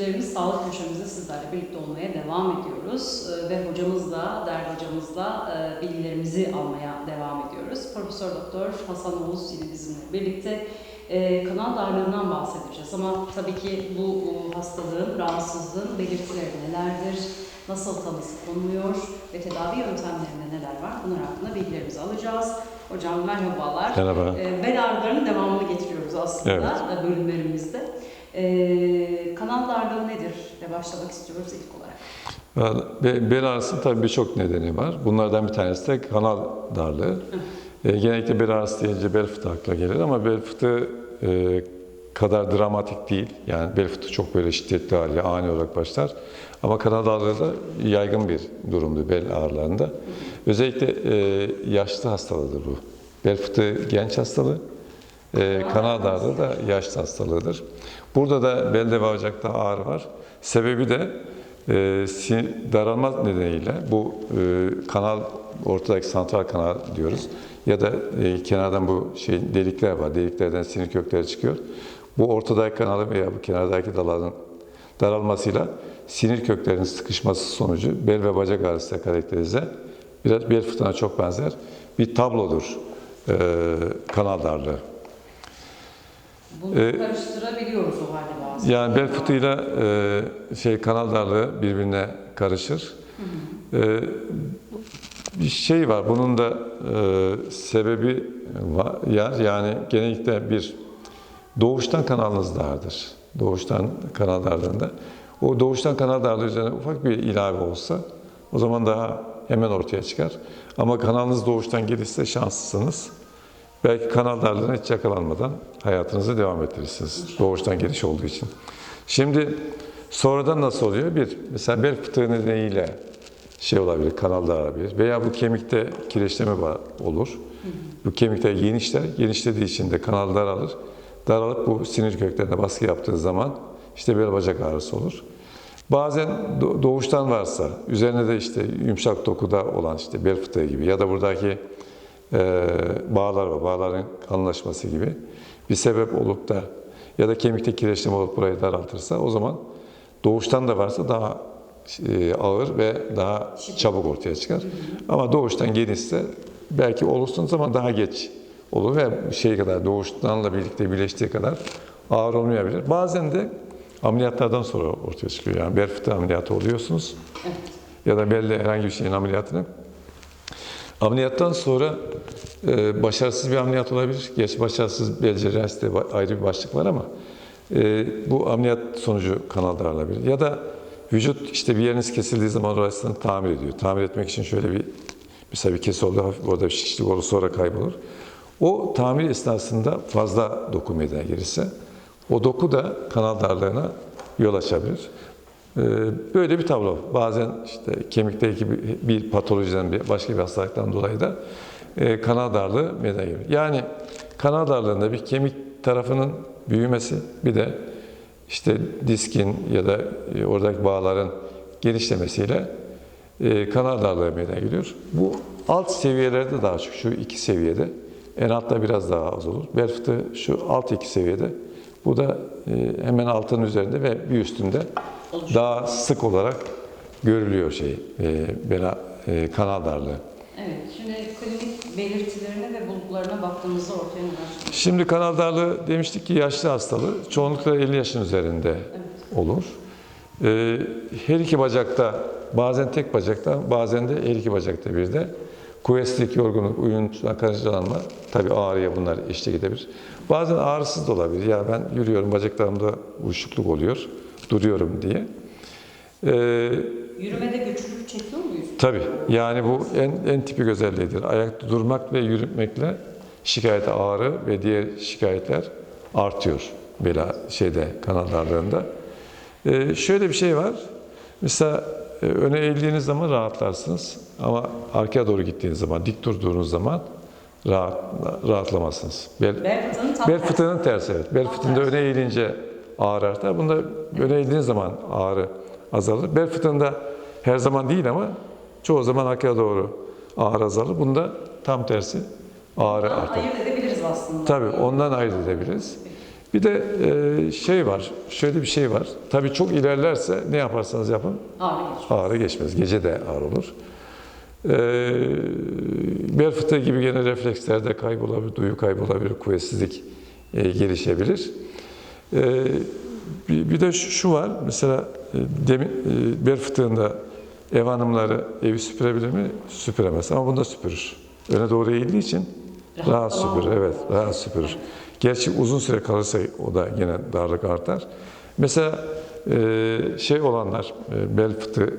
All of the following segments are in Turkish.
izleyicilerimiz sağlık köşemizde sizlerle birlikte olmaya devam ediyoruz. Ee, Ve hocamızla, değerli hocamızla e, bilgilerimizi almaya devam ediyoruz. Profesör Doktor Hasan Oğuz yine bizimle birlikte e, kanal darlığından bahsedeceğiz. Ama tabii ki bu hastalığın, rahatsızlığın belirtileri nelerdir? Nasıl tanısı konuluyor ve tedavi yöntemlerinde neler var? Bunlar hakkında bilgilerimizi alacağız. Hocam merhabalar. Merhaba. E, bel ağrılarının devamını getiriyoruz aslında Evet. e, bölümlerimizde. E, kanal darlığı nedir? De başlamak istiyoruz ilk olarak. Be- Bel ağrısının tabii birçok nedeni var. Bunlardan bir tanesi de kanal darlığı. E, genellikle bel ağrısı deyince bel fıtığı akla gelir ama bel fıtığı e, kadar dramatik değil. Yani bel fıtığı çok böyle şiddetli haliyle ani olarak başlar. Ama kanal darlığı da yaygın bir durumdur bel ağrılarında. Özellikle e, yaşlı hastalığıdır bu. Bel fıtığı genç hastalığı. E, kanal darlığı da yaşlı hastalığıdır. Burada da belde ve bacakta ağrı var. Sebebi de e, daralma nedeniyle bu e, kanal ortadaki santral kanal diyoruz ya da e, kenardan bu şey delikler var. Deliklerden sinir kökleri çıkıyor. Bu ortadaki kanalın veya bu kenardaki daların daralmasıyla sinir köklerinin sıkışması sonucu bel ve bacak ağrısı karakterize biraz bel fıtığına çok benzer bir tablodur e, kanal darlığı. Bunu E, karıştırabiliyoruz o halde bazen. Yani bel fıtığıyla e, şey kanal darlığı birbirine karışır. E, bir şey var. Bunun da e, sebebi var. yer. Yani genellikle bir doğuştan kanalınız dardır. Doğuştan kanal darlığında. O doğuştan kanal darlığı üzerine ufak bir ilave olsa o zaman daha hemen ortaya çıkar. Ama kanalınız doğuştan gelirse şanslısınız. Belki kanal darlığına hiç yakalanmadan hayatınızı devam ettirirsiniz. Doğuştan geliş olduğu için. Şimdi sonradan nasıl oluyor? Bir, mesela bel fıtığı nedeniyle şey olabilir, kanal daralabilir. Veya bu kemikte kireçleme olur. Bu kemikler genişler. Genişlediği için de kanal daralır. Daralıp bu sinir köklerine baskı yaptığı zaman işte bel bacak ağrısı olur. Bazen do- doğuştan varsa, üzerine de işte yumuşak dokuda olan işte bel fıtığı gibi ya da buradaki bağlar var, bağların kalınlaşması gibi bir sebep olup da ya da kemikte kireçleme olup burayı daraltırsa o zaman doğuştan da varsa daha e, ağır ve daha çabuk ortaya çıkar. Ama doğuştan genişse belki olursunuz ama daha geç olur ve şey kadar doğuştanla birlikte birleştiği kadar ağır olmayabilir. Bazen de ameliyatlardan sonra ortaya çıkıyor. Yani bel fıtığı ameliyatı oluyorsunuz ya da belde herhangi bir şeyin ameliyatını Ameliyattan sonra e, başarısız bir ameliyat olabilir. Geç başarısız bel cerrahisi de ayrı bir başlık var ama e, bu ameliyat sonucu kanal daralabilir. Ya da vücut işte bir yeriniz kesildiği zaman orasını tamir ediyor. Tamir etmek için şöyle bir mesela bir kesi oldu, hafif orada bir şişlik olur sonra kaybolur. O tamir esnasında fazla doku meydana gelirse o doku da kanal darlığına yol açabilir. Ee, Böyle bir tablo. Bazen işte kemikteki bir- patolojiden, başka bir hastalıktan dolayı da e, kanal darlığı meydana geliyor. Yani kanal darlığında bir kemik tarafının büyümesi, bir de işte diskin ya da e, oradaki bağların genişlemesiyle e, kanal darlığı meydana geliyor. Bu alt seviyelerde daha çok, şu iki seviyede. En altta biraz daha az olur. Bel fıtığı şu alt iki seviyede. Bu da hemen altının üzerinde ve bir üstünde daha sık olarak görülüyor şey, e, bela, e, kanal darlığı. Evet, şimdi klinik belirtilerine ve bulgularına baktığımızda ortaya çıkıyor? Şimdi kanal darlığı demiştik ki yaşlı hastalığı. Çoğunlukla 50 yaşın üzerinde olur. E, her iki bacakta, bazen tek bacakta, bazen de her iki bacakta bir de kuvvetlilik, yorgunluk, uyuntuna karıncalanma, tabii ağrıya bunlar eşlik edebilir. Bazen ağrısız da olabilir. Ya ben yürüyorum, bacaklarımda uyuşukluk oluyor, duruyorum diye. E, Yürümede güçlük çekiyor muyuz? Tabii. Yani bu en, en tipik özelliğidir. Ayakta durmak ve yürümekle şikayet ağrı ve diğer şikayetler artıyor. Bela şeyde kanal darlığında. Ee, şöyle bir şey var. Mesela e, öne eğildiğiniz zaman rahatlarsınız. Ama arkaya doğru gittiğiniz zaman, dik durduğunuz zaman rahat, rahatlamazsınız. Bel, Bel fıtığının Bel fıtığının tersi evet. Bel fıtığında öne eğilince ağrı artar. Bunda öne eğildiğiniz zaman ağrı azalır. Bel fıtığında her zaman değil ama çoğu zaman arkaya doğru ağrı azalır. Bunda tam tersi ağrı Bundan artar. ayırt edebiliriz aslında. Tabii ondan ayırt edebiliriz. Bir de e, şey var, şöyle bir şey var. Tabii çok ilerlerse ne yaparsanız yapın Ağrı geçiyor. ağrı geçmez. Gece de ağrı olur. Ee, bel fıtığı gibi gene reflekslerde kaybolabilir, duyu kaybolabilir, kuvvetsizlik e, gelişebilir. Ee, bir, de şu, var, mesela e, demin e, bel fıtığında ev hanımları evi süpürebilir mi? Süpüremez ama bunda süpürür. Öne doğru eğildiği için rahat Rahatlama süpürür, evet, rahat süpürür. Gerçi uzun süre kalırsa o da yine darlık artar. Mesela e, şey olanlar, bel fıtığı,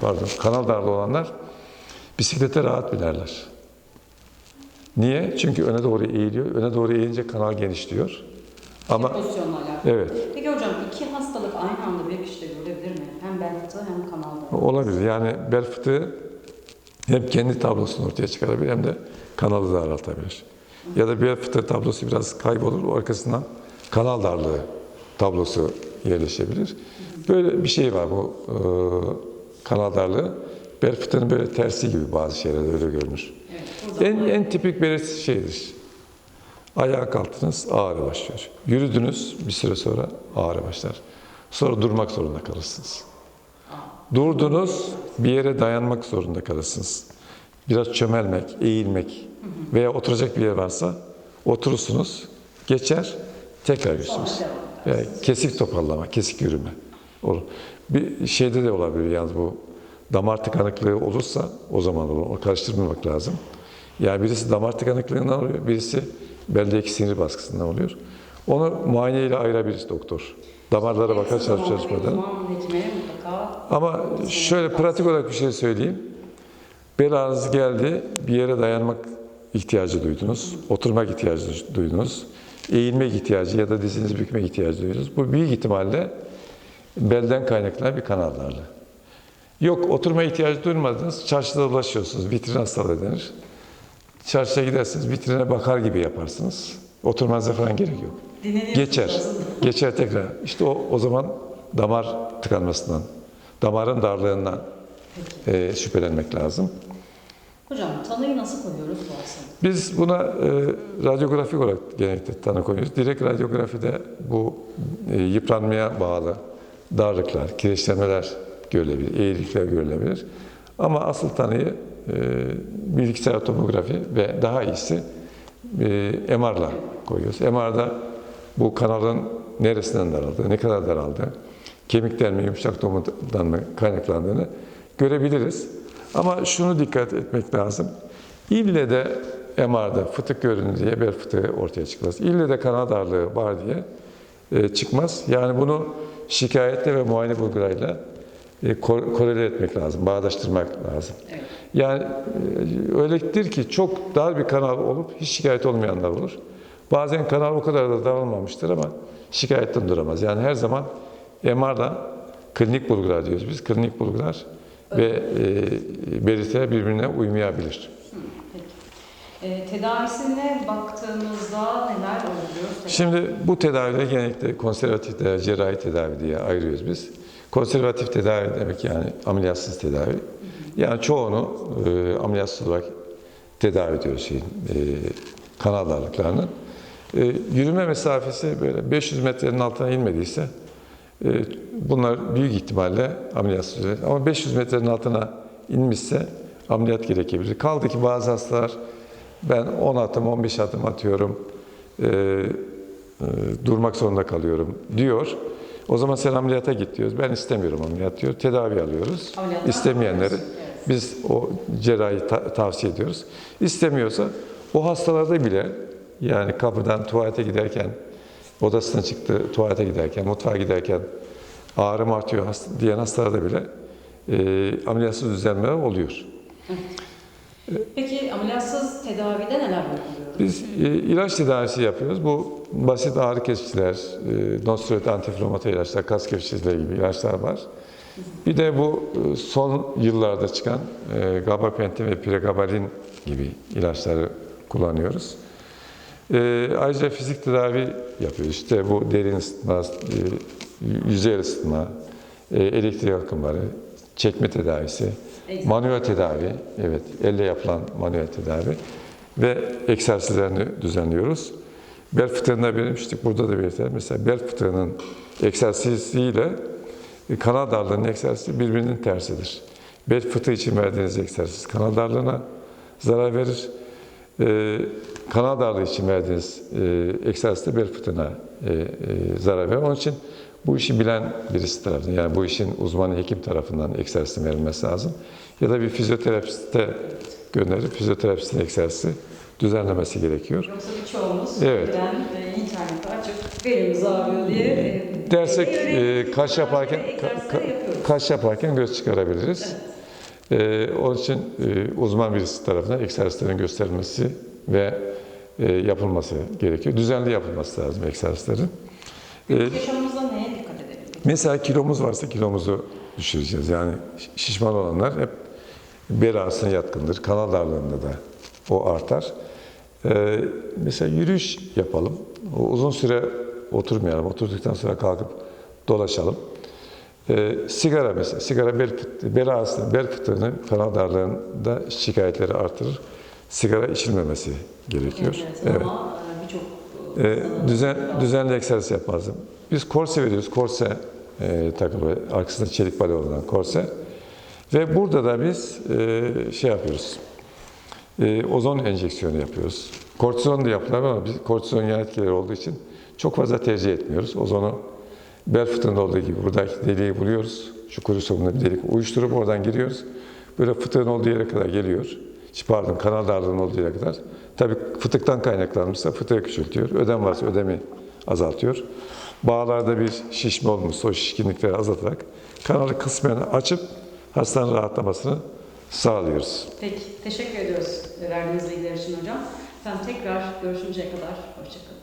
pardon, kanal darlığı olanlar bisiklete rahat binerler. Niye? Çünkü öne doğru eğiliyor. Öne doğru eğilince kanal genişliyor. Ama Pozisyonla alakalı. evet, Peki hocam iki hastalık aynı anda bir kişide görebilir mi? Hem bel fıtığı hem kanalda. olabilir. Yani bel fıtığı hem kendi tablosunu ortaya çıkarabilir hem de kanalı daraltabilir. Ya da bel fıtığı tablosu biraz kaybolur. O arkasından kanal darlığı tablosu yerleşebilir. Böyle bir şey var bu e, kanal darlığı. Bel fıtığının böyle tersi gibi bazı şeylerde öyle görünür. Evet. En, en tipik belirtisi şeydir. Ayağa kalktınız, ağrı başlıyor. Yürüdünüz, bir süre sonra ağrı başlar. Sonra durmak zorunda kalırsınız. Durdunuz, bir yere dayanmak zorunda kalırsınız. Biraz çömelmek, eğilmek veya oturacak bir yer varsa oturursunuz, geçer, tekrar yürürsünüz. Yani kesik toparlama, kesik yürüme olur. Bir şeyde de olabilir yalnız bu damar tıkanıklığı olursa o zaman olur. Onu karıştırmamak lazım. Yani birisi damar tıkanıklığından oluyor, birisi beldeki sinir baskısından oluyor. Onu muayeneyle ayırabilir doktor. Damarlara bakar çalışıp çalışmadan. Ama şöyle pratik olarak bir şey söyleyeyim. Bel ağrınız geldi, bir yere dayanmak ihtiyacı duydunuz, oturmak ihtiyacı duydunuz, eğilmek ihtiyacı ya da dizinizi bükmek ihtiyacı duydunuz. Bu büyük ihtimalle belden kaynaklanan bir kanal darlığı. Yok oturma ihtiyacı duymadınız, çarşıda dolaşıyorsunuz, vitrin hastalığı denir. Çarşıya gidersiniz, vitrine bakar gibi yaparsınız. Oturmanıza falan gerek yok. Geçer. Geçer tekrar. İşte o, o zaman damar tıkanmasından, damarın darlığından e, şüphelenmek lazım. Hocam tanıyı nasıl koyuyoruz bu hastalık? Biz buna e, radyografik olarak genellikle tanı koyuyoruz. Direkt radyografide bu e, yıpranmaya bağlı darlıklar, kireçlenmeler görülebilir, eğrilikler görülebilir. Ama asıl tanıyı bilgisayar tomografi ve daha iyisi e, MR'la koyuyoruz. MR'da bu kanalın neresinden daraldığı, ne kadar daraldığı, kemikten mi, yumuşak domudan mı kaynaklandığını görebiliriz. Ama şunu dikkat etmek lazım. İlle de MR'da fıtık görünür diye bel fıtığı ortaya çıkmaz. İlle de kanal darlığı var diye e, çıkmaz. Yani bunu şikayetle ve muayene bulgularıyla e, ko- korele etmek lazım, bağdaştırmak lazım. Evet. Yani e, öyledir ki çok dar bir kanal olup hiç şikayet olmayanlar olur. Bazen kanal o kadar da daralmamıştır ama şikayetten duramaz. Yani her zaman MR'da klinik bulgular diyoruz biz. Klinik bulgular ve e, belirtiler birbirine uymayabilir. E, tedavisine baktığımızda neler uyguluyoruz? Şimdi bu tedavileri genellikle konservatif tedavi, cerrahi tedavi diye ayırıyoruz biz. Konservatif tedavi demek yani ameliyatsız tedavi. Yani çoğunu e, ameliyatsız olarak tedavi ediyoruz şeyin, e, kanal darlıklarının. E, yürüme mesafesi böyle 500 metrenin altına inmediyse e, bunlar büyük ihtimalle ameliyatsız. Ama 500 metrenin altına inmişse ameliyat gerekebilir. Kaldı ki bazı hastalar ben 10 adım 15 adım atıyorum e, e, durmak zorunda kalıyorum diyor. O zaman sen ameliyata git diyoruz. Ben istemiyorum ameliyat diyor. Tedavi alıyoruz. Ameliyattan İstemeyenleri evet. Biz o cerrahi ta- tavsiye ediyoruz. İstemiyorsa o hastalarda bile yani kapıdan tuvalete giderken odasına çıktı tuvalete giderken mutfağa giderken ağrım artıyor hasta, diyen hastalarda bile e, ameliyatsız düzenlemeler oluyor. Peki ameliyatsız tedavide neler uyguluyoruz? Biz e, ilaç tedavisi yapıyoruz. Bu basit ağrı kesiciler, e, nonsteroid antiinflamatuar ilaçlar, kas gevşeticileri gibi ilaçlar var. Bir de bu e, son yıllarda çıkan e, gabapentin ve pregabalin gibi ilaçları kullanıyoruz. E, ayrıca fizik tedavi yapıyoruz. İşte bu derin ısıtma, e, yüzey ısıtma, e, elektrik akımları, çekme tedavisi, Egzersiz. manuel tedavi, evet elle yapılan manuel tedavi ve egzersizlerini düzenliyoruz. Bel fıtığında belirtmiştik, burada da belirtelim. Mesela bel fıtığının egzersiziyle e, kanal darlığının egzersizi birbirinin tersidir. Bel fıtığı için verdiğiniz egzersiz kanal darlığına zarar verir. E, kanal darlığı için verdiğiniz e, egzersiz de bel fıtığına e, e, zarar verir. Onun için bu işi bilen birisi tarafından, yani bu işin uzmanı hekim tarafından egzersizin verilmesi lazım. Ya da bir fizyoterapiste gönderip fizyoterapistin egzersizi düzenlemesi gerekiyor. Yoksa birçoğumuz Evet. birden e, belimiz ağrıyor diye e, Dersek e, kaş yaparken ka- kaş yaparken göz çıkarabiliriz. E, onun için e, uzman birisi tarafından egzersizlerin gösterilmesi ve e, yapılması gerekiyor. Düzenli yapılması lazım egzersizlerin. E, Yaşamımızda neye dikkat edelim? Mesela kilomuz varsa kilomuzu düşüreceğiz. Yani şi- şişman olanlar hep bel ağrısına yatkındır. Kanal darlığında da o artar. Ee, mesela yürüyüş yapalım. Uzun süre oturmayalım. Oturduktan sonra kalkıp dolaşalım. Ee, sigara mesela. Sigara bel, fıt- bel ağrısını, bel fıtığını, kanal darlığında şikayetleri artırır. Sigara içilmemesi gerekiyor. Evet, ama e, e, Ee, düzen, düzenli egzersiz yapmazdım. Biz korse veriyoruz. Korse e, takılı. Arkasında çelik bale olan korse. Ve burada da biz e, şey yapıyoruz. E, ozon enjeksiyonu yapıyoruz. Kortizon da yapılır ama biz kortizon yan etkileri olduğu için çok fazla tercih etmiyoruz. Ozonu bel fıtığında olduğu gibi buradaki deliği buluyoruz. Şu kuru sokumunda bir delik uyuşturup oradan giriyoruz. Böyle fıtığın olduğu yere kadar geliyor. Pardon, kanal darlığının olduğu yere kadar. Tabii fıtıktan kaynaklanmışsa fıtığı küçültüyor. Ödem varsa ödemi azaltıyor. Bağlarda bir şişme olmuşsa o şişkinlikleri azaltarak kanalı kısmen açıp hastanın rahatlamasını sağlıyoruz. Peki, teşekkür ediyoruz verdiğiniz bilgiler için hocam. Efendim tekrar görüşünceye kadar hoşçakalın.